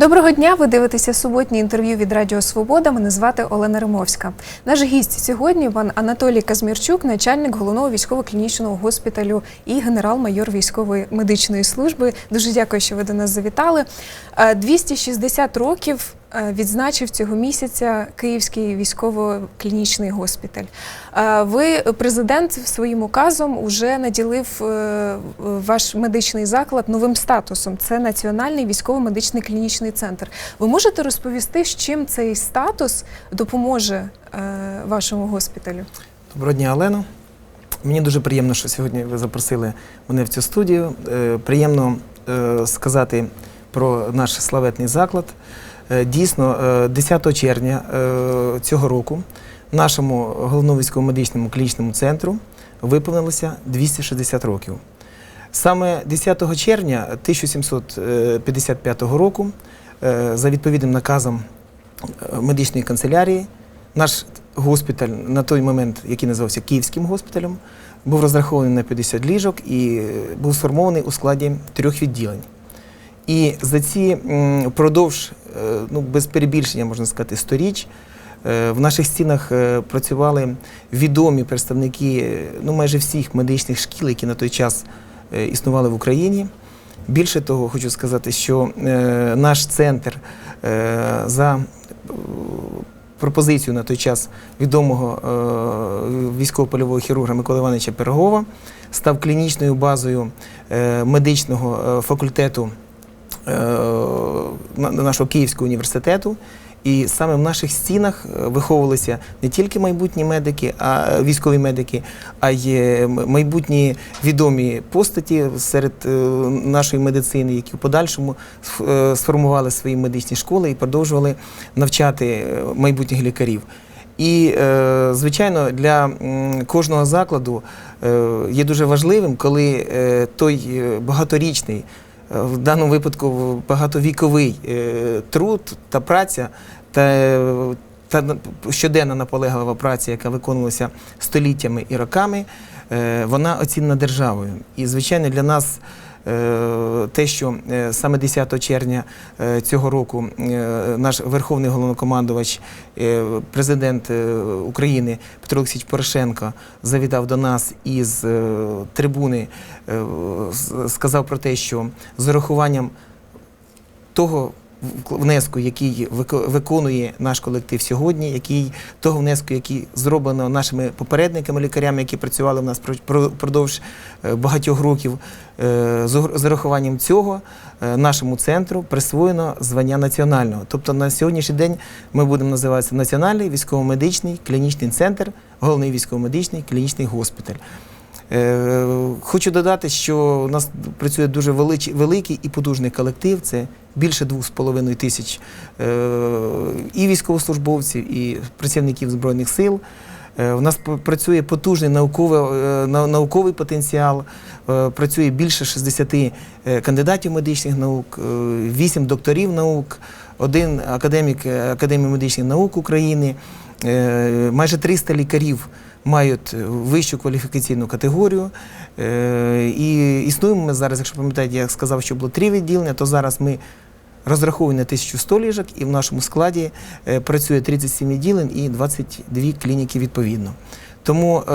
Доброго дня. Ви дивитеся суботнє інтерв'ю від Радіо Свобода. Мене звати Олена Римовська. Наш гість сьогодні пан Анатолій Казмірчук, начальник головного військово-клінічного госпіталю і генерал-майор військової медичної служби. Дуже дякую, що ви до нас завітали. Е, 260 років е, відзначив цього місяця Київський військово-клінічний госпіталь. Е, Ви президент своїм указом уже наділив е, ваш медичний заклад новим статусом. Це Національний військово-медичний клінічний центр. Ви можете розповісти, з чим цей статус допоможе е, вашому госпіталю? Доброго дня, Олено. Мені дуже приємно, що сьогодні ви запросили мене в цю студію. Е, Приємно е, сказати про наш славетний заклад. Е, Дійсно, е, 10 червня е, цього року нашому головному військово-медичному клінічному центру виповнилося 260 років. Саме 10 червня 1755 року, е, за відповідним наказом е, медичної канцелярії, наш госпіталь на той момент, який називався Київським госпіталем, був розрахований на 50 ліжок і е, був сформований у складі трьох відділень. І за ці е, ну без перебільшення можна сказати, сторіч, е, в наших стінах е, працювали відомі представники е, ну, майже всіх медичних шкіл, які на той час е, існували в Україні. Більше того, хочу сказати, що е, наш центр е, за е, пропозицію на той час відомого е, військово-польового хірурга Миколи Івановича Пирогова став клінічною базою е, медичного е, факультету е, нашого Київського університету. І саме в наших стінах е, виховувалися не тільки майбутні медики, а е, військові медики, а й е, майбутні відомі постаті серед е, нашої медицини, які в подальшому е, сформували свої медичні школи і продовжували навчати е, майбутніх лікарів. І, е, звичайно, для кожного закладу е, є дуже важливим, коли е, той е, багаторічний, е, в даному випадку багатовіковий е, труд та праця та, та щоденна наполеглива праця, яка виконувалася століттями і роками, е, вона оцінена державою. І, звичайно, для нас те, що е, саме 10 червня е, цього року е, наш верховний головнокомандувач, е, президент е, України Петро Олексійович Порошенко завітав до нас із е, трибуни, е, сказав про те, що з урахуванням того внеску, який вико- виконує наш колектив сьогодні, який того внеску, який зроблено нашими попередниками, лікарями, які працювали в нас про- про- впродовж е, багатьох років. е, З урахуванням цього е, нашому центру присвоєно звання національного. Тобто на сьогоднішній день ми будемо називатися Національний військово-медичний клінічний центр, головний військово-медичний клінічний госпіталь. Е, Хочу додати, що у нас працює дуже великий і потужний колектив. Це більше 2,5 тисяч е, і військовослужбовців, і працівників Збройних сил. Е, У нас працює потужний науковий, науковий потенціал, працює більше 60 е, кандидатів медичних наук, 8 докторів наук, один академік Академії медичних наук України, майже 300 лікарів мають вищу кваліфікаційну категорію. Е, І існуємо ми зараз, якщо пам'ятаєте, я сказав, що було три відділення, то зараз ми розраховані на 1100 ліжок, і в нашому складі е, працює 37 відділень і 22 клініки відповідно. Тому е,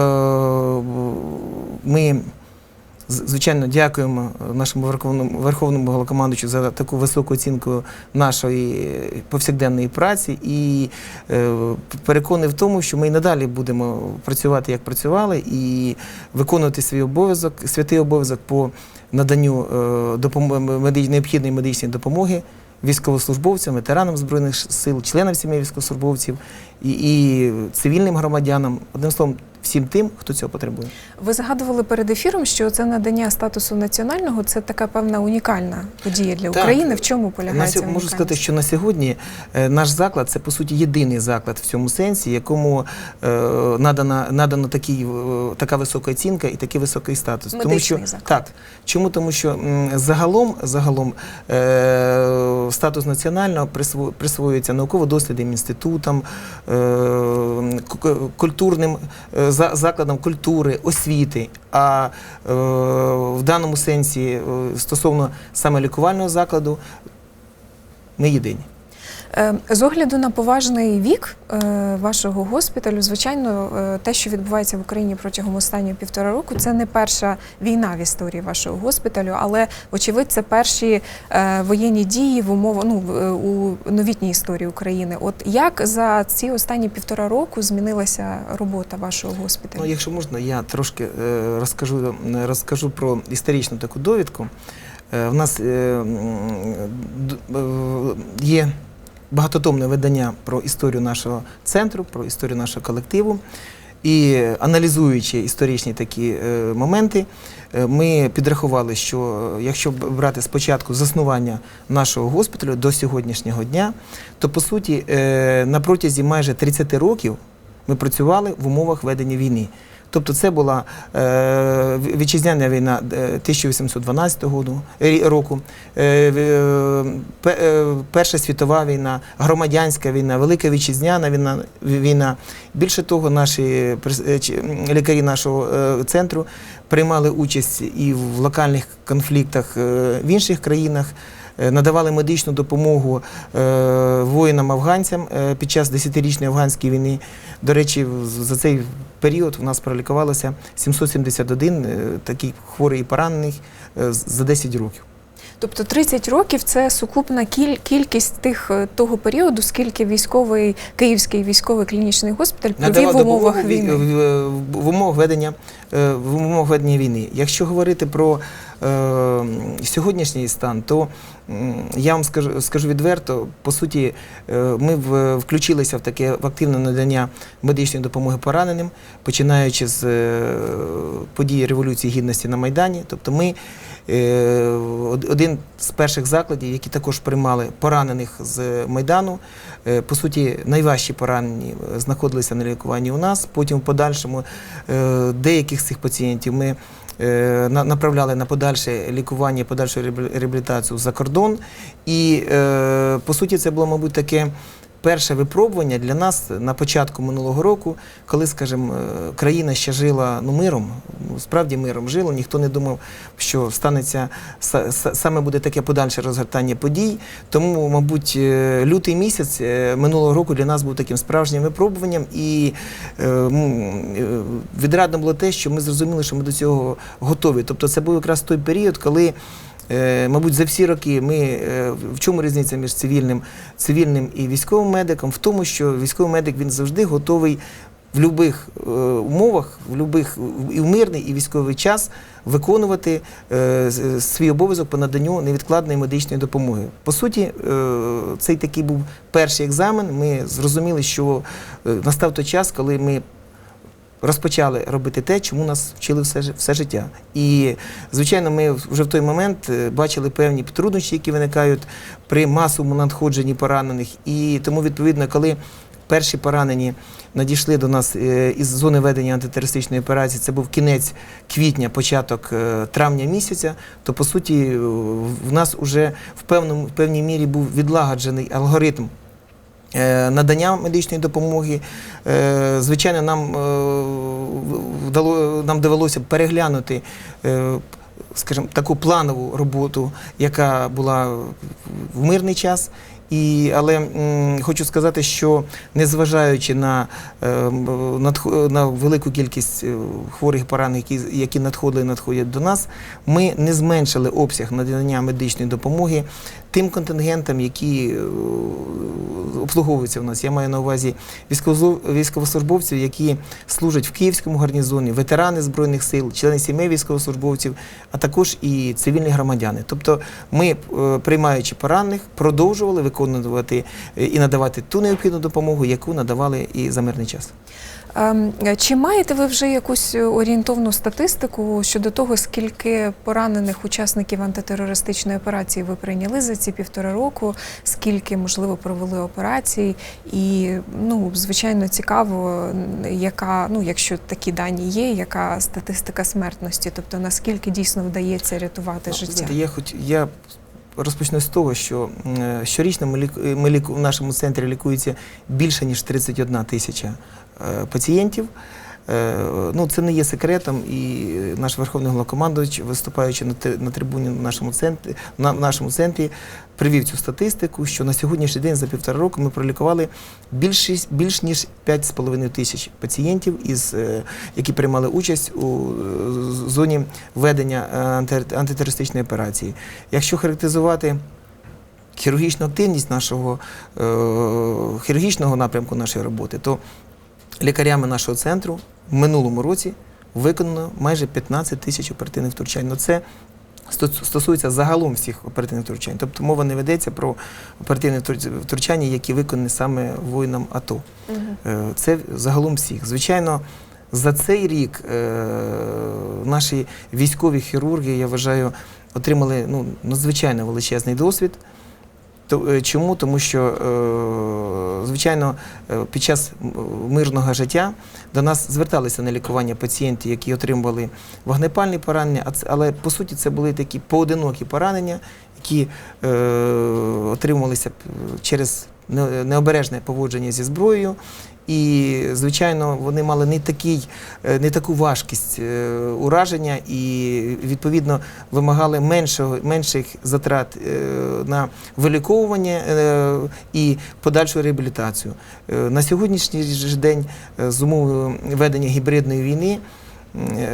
ми Звичайно, дякуємо нашому верховному верховному головнокомандуючу за таку високу оцінку нашої е, повсякденної праці. І е, переконаний в тому, що ми і надалі будемо працювати як працювали, і виконувати свій обов'язок, святий обов'язок по наданню е, необхідної медичної допомоги військовослужбовцям, ветеранам збройних сил, членам сімей військовослужбовців і, і цивільним громадянам, одним словом, всім тим, хто цього потребує. Ви згадували перед ефіром, що це надання статусу національного це така певна унікальна подія для Так. України. В чому На полягає ця можу сказати, що на сьогодні е, наш заклад це по суті єдиний заклад в цьому сенсі, якому е, надана надано такий, е, така висока оцінка і такий високий статус. тому що заклад. так, чому тому, що м, загалом загалом е, статус національного присво- присвоюється науково-дослідним інститутам, е, культурним е, за- закладом культури, освіти. А е, в даному сенсі е, стосовно саме лікувального закладу ми єдині. Е, З огляду на поважний вік е, вашого госпіталю, звичайно, е, те, що відбувається в Україні протягом останнього півтора року, це не перша війна в історії вашого госпіталю, але вочевидь, це перші воєнні дії в умовах ну, у новітній історії України. От як за ці останні півтора року змінилася робота вашого госпіталю? Ну, якщо можна, я трошки розкажу, розкажу про історичну таку довідку. В нас є багатотомне видання про історію нашого центру, про історію нашого колективу. І аналізуючи історичні такі е, моменти, е, ми підрахували, що е, якщо брати спочатку заснування нашого госпіталю до сьогоднішнього дня, то по суті на протязі майже 30 років ми працювали в умовах ведення війни. Тобто це була е, вітчизняна війна е, 1812 року, е, е, е, Перша світова війна, громадянська війна, Велика вітчизняна війна. війна. Більше того, наші е, лікарі нашого е, центру приймали участь і в локальних конфліктах е, в інших країнах. Е, Надавали медичну допомогу е, воїнам-афганцям е, під час 10-річної афганської війни. До речі, за цей період у нас пролікувалося 771 е, таких хворих і поранених за 10 років. Тобто 30 років це сукупна кіль- кількість тих того періоду, скільки військовий київський військовий клінічний госпіталь провів Надавав в умовах війни. в, в, в умовах ведення в умовах ведення війни. Якщо говорити про е, сьогоднішній стан, то я вам скажу, скажу відверто, по суті, е, ми включилися в таке в активне надання медичної допомоги пораненим, починаючи з е, події Революції Гідності на Майдані. Тобто ми е, один з перших закладів, які також приймали поранених з Майдану. По суті, найважчі поранені знаходилися на лікуванні у нас. Потім в подальшому деяких з цих пацієнтів ми направляли на подальше лікування, подальшу реабілі- реабілітацію за кордон. І е, по суті, це було, мабуть, таке. Перше випробування для нас на початку минулого року, коли, скажімо, е, країна ще жила ну, миром, справді миром жила, ніхто не думав, що станеться са- са- саме буде таке подальше розгортання подій. Тому, мабуть, е, лютий місяць е, минулого року для нас був таким справжнім випробуванням, і відрадно було те, що ми зрозуміли, що ми до цього готові. Тобто, це був якраз той період, коли. Е, Мабуть, за всі роки ми е, в чому різниця між цивільним, цивільним і військовим медиком? В тому, що військовий медик він завжди готовий в будь-яких умовах, в любих і в мирний, і військовий час виконувати е, свій обов'язок по наданню невідкладної медичної допомоги. По суті, е, цей такий був перший екзамен. Ми зрозуміли, що е, настав той час, коли ми розпочали робити те, чому нас вчили все, все життя. І, звичайно, ми вже в той момент е, бачили певні труднощі, які виникають при масовому надходженні поранених. І тому, відповідно, коли перші поранені надійшли до нас е, із зони ведення антитерористичної операції, це був кінець квітня, початок е, травня місяця, то по суті в нас вже в певному в певній мірі був відлагоджений алгоритм надання медичної допомоги. Е, Звичайно, нам, е, вдало, нам довелося переглянути. е, Скажімо, таку планову роботу, яка була в мирний час. І, але м, хочу сказати, що незважаючи на, е, на велику кількість е, хворих і поранених, які, які надходили і надходять до нас, ми не зменшили обсяг надання медичної допомоги тим контингентам, які е, обслуговуються в нас. Я маю на увазі військовослужбовців, які служать в Київському гарнізоні, ветерани Збройних сил, члени сімей військовослужбовців, а також і цивільні громадяни. Тобто ми, е, приймаючи поранених, продовжували виконувати е, і надавати ту необхідну допомогу, яку надавали і за мирний час. Ем, Чи маєте ви вже якусь орієнтовну статистику щодо того, скільки поранених учасників антитерористичної операції ви прийняли за ці півтора року, скільки можливо провели операцій? І ну звичайно цікаво, яка ну, якщо такі дані є, яка статистика смертності, тобто наскільки дійсно вдається рятувати Ну, життя? Я хоч я розпочну з того, що е, щорічно ми, ми ліку, в нашому центрі лікується більше ніж 31 тисяча е, пацієнтів. Е, Ну, це не є секретом, і наш верховний головнокомандувач, виступаючи на, на трибуні в нашому центрі, на нашому центрі, привів цю статистику, що на сьогоднішній день за півтора року ми пролікували більш, більш ніж 5,5 тисяч пацієнтів, із, е, які приймали участь у е, зоні ведення е, антитерористичної операції. Якщо характеризувати хірургічну активність нашого е, хірургічного напрямку нашої роботи, то лікарями нашого центру в минулому році виконано майже 15 тисяч оперативних втручань. Ну, це стосується загалом всіх оперативних втручань. Тобто мова не ведеться про оперативні втручання, які виконані саме воїнам АТО. Е, Це загалом всіх. Звичайно, за цей рік е, наші військові хірурги, я вважаю, отримали ну, надзвичайно величезний досвід. То- е, Чому? Тому що, е, звичайно, е, під час мирного життя до нас зверталися на лікування пацієнти, які отримували вогнепальні поранення, але по суті це були такі поодинокі поранення, які отримувалися через необережне поводження зі зброєю. І, звичайно, вони мали не, такий, е, не таку важкість е, ураження і, відповідно, вимагали меншого, менших затрат е, на виліковування і подальшу реабілітацію. На сьогоднішній день з умови ведення гібридної війни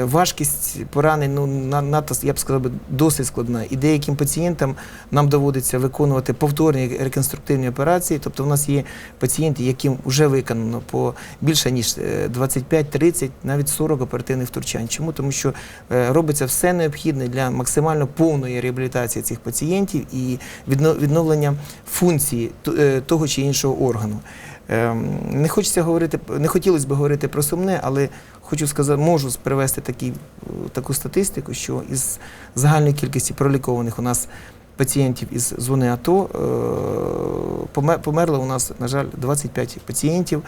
важкість поранень ну, на- надто, я б сказав, досить складна. І деяким пацієнтам нам доводиться виконувати повторні реконструктивні операції. Тобто, у нас є пацієнти, яким вже виконано по більше ніж е, 25-30, навіть 40 оперативних втручань. Чому? Тому що е, робиться все необхідне для максимально повної реабілітації цих пацієнтів і відно- відновлення функції е, того чи іншого органу. Ем, Не хочеться говорити, не хотілося б говорити про сумне, але хочу сказати, можу привести такі, е, таку статистику, що із загальної кількості пролікованих у нас пацієнтів із зони АТО е, поме- померло у нас, на жаль, 25 пацієнтів,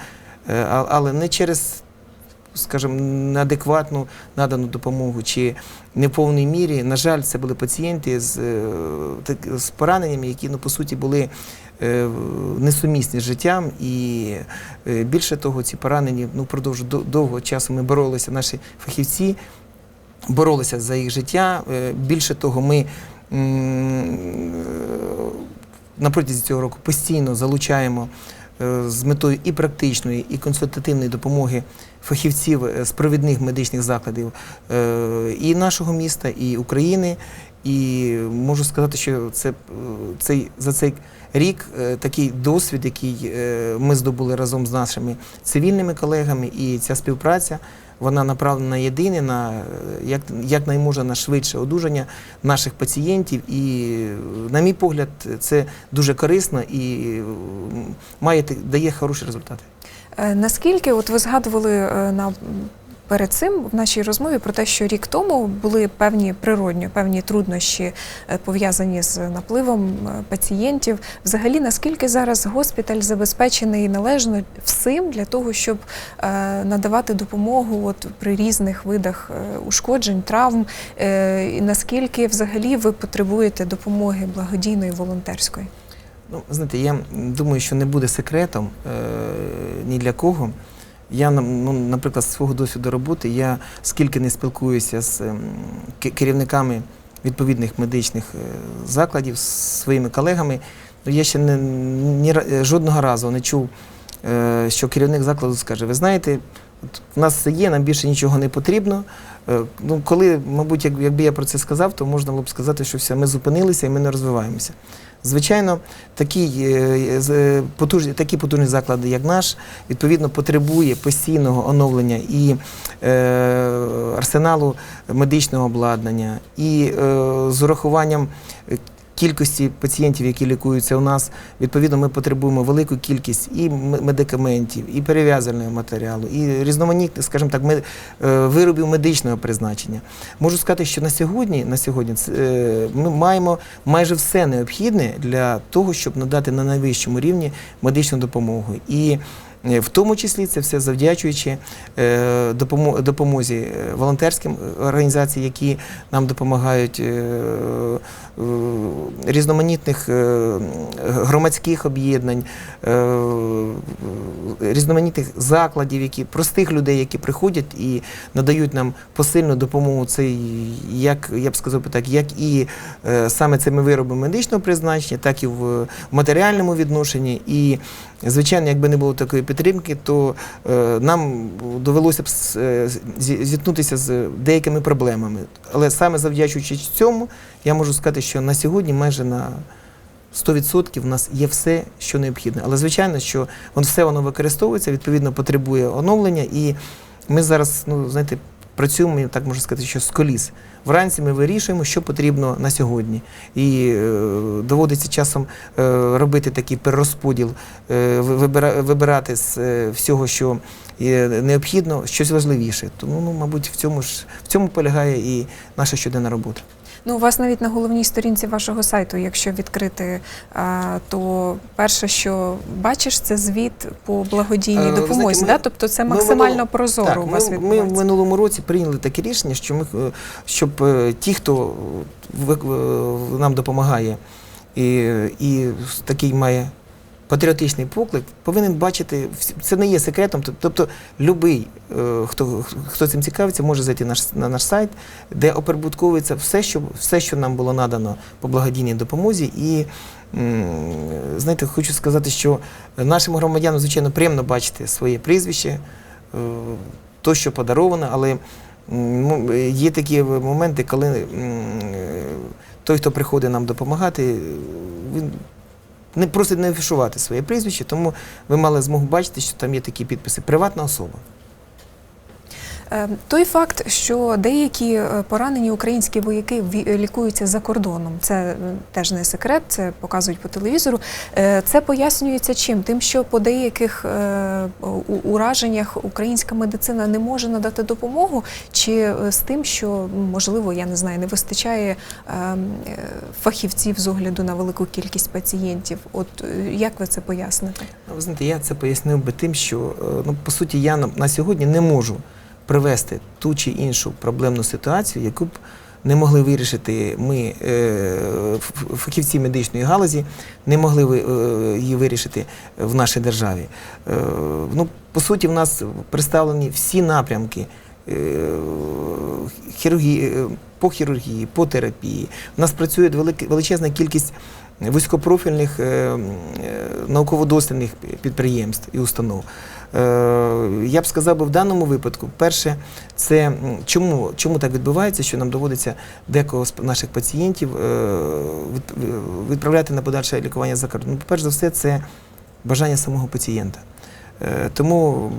е, але не через скажімо, неадекватну надану допомогу чи не в повній мірі. На жаль, це були пацієнти з, е, з пораненнями, які ну, по суті були е, несумісні з життям. І е, більше того, ці поранені ну, впродовж до- довгого часу ми боролися, наші фахівці боролися за їх життя. Більше того, ми на протязі цього року постійно залучаємо з метою і практичної, і консультативної допомоги фахівців е, з провідних медичних закладів е, і нашого міста, і України. І можу сказати, що це, е, цей, за цей рік е, такий досвід, який е, ми здобули разом з нашими цивільними колегами, і ця співпраця вона направлена єдине на як, як найможна швидше одужання наших пацієнтів. І, на мій погляд, це дуже корисно і має дає хороші результати. Наскільки от ви згадували на перед цим в нашій розмові про те, що рік тому були певні природні, певні труднощі е, пов'язані з напливом е, пацієнтів. Взагалі, наскільки зараз госпіталь забезпечений належно всім для того, щоб е, надавати допомогу от при різних видах ушкоджень, травм, і наскільки взагалі ви потребуєте допомоги благодійної волонтерської? Ну, знаєте, я думаю, що не буде секретом е, ні для кого. Я, ну, наприклад, з свого досвіду роботи, я скільки не спілкуюся з ем, керівниками відповідних медичних е, закладів, з своїми колегами, я ще не, ні, е, жодного разу не чув, е, що керівник закладу скаже, ви знаєте, в нас все є, нам більше нічого не потрібно. Ну, коли, мабуть, якби я про це сказав, то можна було б сказати, що все, ми зупинилися і ми не розвиваємося. Звичайно, такі, е, з- потужні, такі потужні заклади, як наш, відповідно, потребує постійного оновлення і е, арсеналу медичного обладнання, і е, з урахуванням е, кількості пацієнтів, які лікуються у нас, відповідно, ми потребуємо велику кількість і медикаментів, і перев'язального матеріалу, і різноманітних, скажімо так, е, виробів медичного призначення. Можу сказати, що на сьогодні, на сьогодні е, ми маємо майже все необхідне для того, щоб надати на найвищому рівні медичну допомогу. І Е, В тому числі це все завдячуючи допомозі волонтерським організаціям, які нам допомагають, різноманітних е, громадських об'єднань, е, різноманітних закладів, які простих людей, які приходять і надають нам посильну допомогу. Це як я б сказав так, як і е, саме цими виробами медичного призначення, так і в матеріальному відношенні. І Звичайно, якби не було такої підтримки, то е, нам довелося б е, зіткнутися з деякими проблемами. Але саме завдячуючи цьому, я можу сказати, що на сьогодні майже на 100% в нас є все, що необхідне. Але звичайно, що все воно використовується, відповідно потребує оновлення. І ми зараз, ну знаєте, працюємо, так можу сказати, що з коліс. Вранці ми вирішуємо, що потрібно на сьогодні. І е, доводиться часом е, робити такий перерозподіл, е, вибира- вибирати з е, всього, що є необхідно, щось важливіше. Тому, ну, мабуть, в цьому ж в цьому полягає і наша щоденна робота. Ну, у вас навіть на головній сторінці вашого сайту, якщо відкрити, то перше, що бачиш, це звіт по благодійній Е, допомозі. знаєте, ми- да? Тобто це ми максимально минуло- прозоро Так, у вас ми, ми в минулому році прийняли таке рішення, що ми е, щоб е, ті, хто е, нам допомагає і, і такий має патріотичний поклик, повинен бачити це не є секретом. Тобто, будь-який, хто, хто цим цікавиться, може зайти наш, на наш сайт, де оприбутковується все, що все, що нам було надано по благодійній допомозі. І знаєте, хочу сказати, що нашим громадянам, звичайно, приємно бачити своє прізвище, е, то, що подаровано, але є такі моменти, коли е, той, хто приходить нам допомагати, е, він не просить не афішувати своє прізвище, тому ви мали змогу бачити, що там є такі підписи. Приватна особа. Е, Той факт, що деякі е, поранені українські вояки ві- лікуються за кордоном, це е, теж не секрет, це показують по телевізору. Е, Це пояснюється чим? Тим, що по деяких е, ураженнях українська медицина не може надати допомогу, чи е, з тим, що можливо, я не знаю, не вистачає е, е, фахівців з огляду на велику кількість пацієнтів. От е, як ви це поясните? Ну, Ви знаєте, я це пояснив би тим, що е, ну, по суті я на сьогодні не можу привести ту чи іншу проблемну ситуацію, яку б не могли вирішити ми, е, фахівці медичної галузі, не могли е, її вирішити в нашій державі. Е, Ну, по суті, в нас представлені всі напрямки. Хірургії, по хірургії, по терапії. У нас працює величезна кількість вузькопрофільних е, е, науково-дослідних підприємств і установ. Е, Я б сказав би в даному випадку, перше, це чому, чому так відбувається, що нам доводиться декого з наших пацієнтів відправляти на подальше лікування за кордон. Ну, перш за все, це бажання самого пацієнта. Е, Тому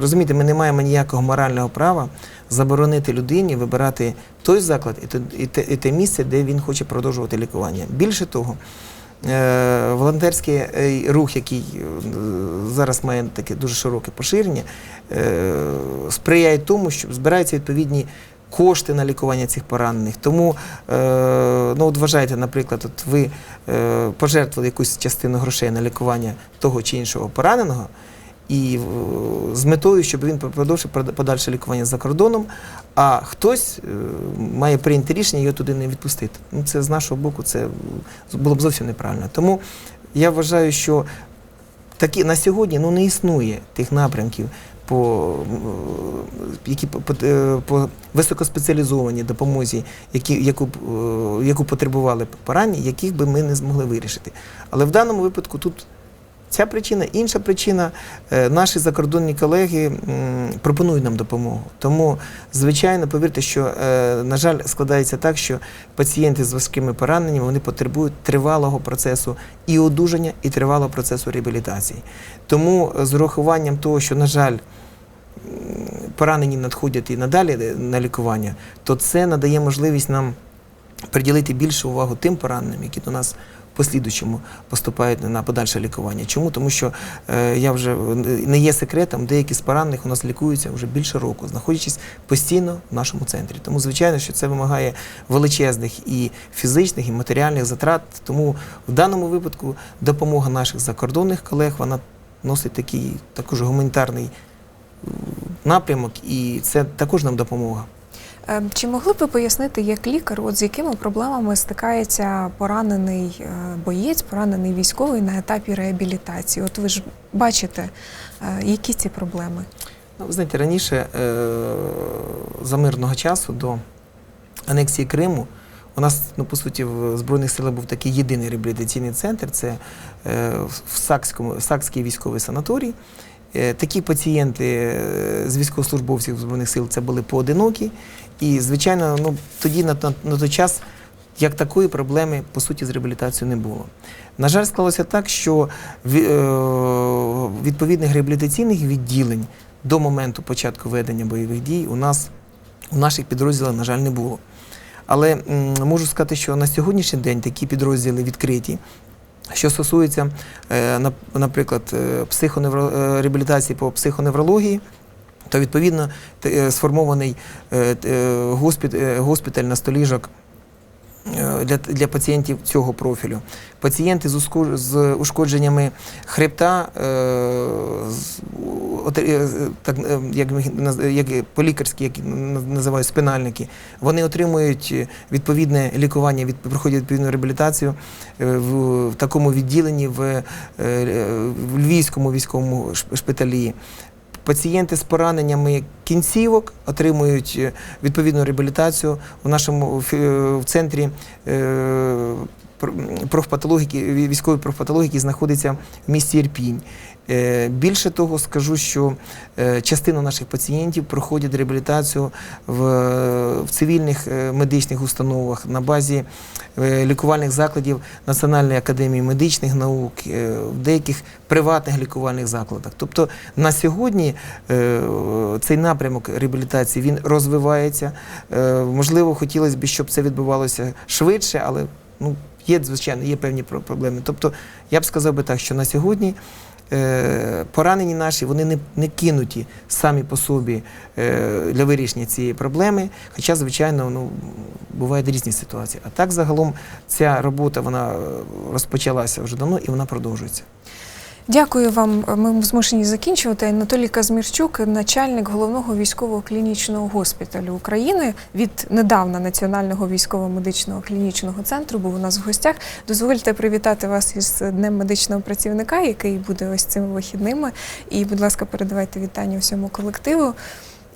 розумієте, ми не маємо ніякого морального права заборонити людині вибирати той заклад і те, і те, місце, де він хоче продовжувати лікування. Більше того, е, волонтерський е, рух, який зараз має таке дуже широке поширення, сприяє тому, що збираються відповідні. Кошти на лікування цих поранених. Тому, ну от вважайте, наприклад, от ви пожертвували якусь частину грошей на лікування того чи іншого пораненого, і е, з метою, щоб він продовжив подальше лікування за кордоном, а хтось е, має прийняти рішення його туди не відпустити. Ну, це з нашого боку це було б зовсім неправильно. Тому я вважаю, що такі на сьогодні ну, не існує тих напрямків. По, які по, по, е, по високоспеціалізованій допомозі, які, яку, е, яку потребували поранені, яких би ми не змогли вирішити. Але в даному випадку тут Ця причина, інша причина. е, Наші закордонні колеги пропонують нам допомогу. Тому, звичайно, повірте, що, е, на жаль, складається так, що пацієнти з важкими пораненнями вони потребують тривалого процесу і одужання, і тривалого процесу реабілітації. Тому е, з урахуванням того, що, на жаль, поранені надходять і надалі на лікування, то це надає можливість нам приділити більшу увагу тим пораненим, які до нас послідуючому поступають на подальше лікування. Чому? Тому що е, я вже е, не є секретом, деякі з поранених у нас лікуються вже більше року, знаходячись постійно в нашому центрі. Тому, звичайно, що це вимагає величезних і фізичних, і матеріальних затрат. Тому в даному випадку допомога наших закордонних колег вона носить такий також гуманітарний напрямок, і це також нам допомога. Е, Чи могли б ви пояснити, як лікар, от з якими проблемами стикається поранений е, боєць, поранений військовий на етапі реабілітації? От ви ж бачите, е, які ці проблеми? Ну, знаєте, раніше за мирного часу до анексії Криму у нас, ну, по суті, в Збройних силах був такий єдиний реабілітаційний центр це в Сакському, Сакський військовий санаторій. Е, Такі пацієнти е, з військовослужбовців Збройних сил це були поодинокі. І, звичайно, ну, тоді на, на, на той час як такої проблеми, по суті, з реабілітацією не було. На жаль, склалося так, що е, відповідних реабілітаційних відділень до моменту початку ведення бойових дій у нас у наших підрозділах, на жаль, не було. Але можу сказати, що на сьогоднішній день такі підрозділи відкриті. Що стосується, е, наприклад, е, е, реабілітації по психоневрології, то відповідно сформований госпіталь на століжок для, для пацієнтів цього профілю. Пацієнти з, з ушкодженнями хребта, е, е, так, е, як, як по-лікарськи, як називають спинальники, вони отримують відповідне лікування, від, проходять відповідну реабілітацію в, такому відділенні в, в Львівському військовому шпиталі. Пацієнти з пораненнями кінцівок отримують е, відповідну реабілітацію в нашому в центрі е, профпатологіки, військової профпатологіки знаходиться в місті Ірпінь. Е, Більше того, скажу, що е, частина наших пацієнтів проходять реабілітацію в, цивільних е, медичних установах на базі лікувальних закладів Національної академії медичних наук, в деяких приватних лікувальних закладах. Тобто на сьогодні цей напрямок реабілітації він розвивається. Можливо, хотілося б, щоб це відбувалося швидше, але ну, є, звичайно, є певні про- проблеми. Тобто, я б сказав би так, що на сьогодні. Е, Поранені наші вони не, не кинуті самі по собі е, для вирішення цієї проблеми. Хоча, звичайно, ну, бувають різні ситуації. А так загалом ця робота вона е, розпочалася вже давно і вона продовжується. Дякую вам. Ми змушені закінчувати. Анатолій Казмірчук, начальник головного військового клінічного госпіталю України від недавна Національного військово-медичного клінічного центру, був у нас в гостях. Дозвольте привітати вас із Днем медичного працівника, який буде ось цими вихідними. І, будь ласка, передавайте вітання всьому колективу.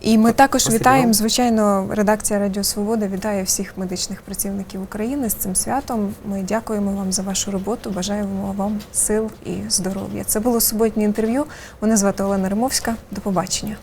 І ми також вітаємо, звичайно, редакція Радіо Свобода вітає всіх медичних працівників України з цим святом. Ми дякуємо вам за вашу роботу. Бажаємо вам сил і здоров'я. Це було суботнє інтерв'ю. Мене звати Олена Римовська. До побачення.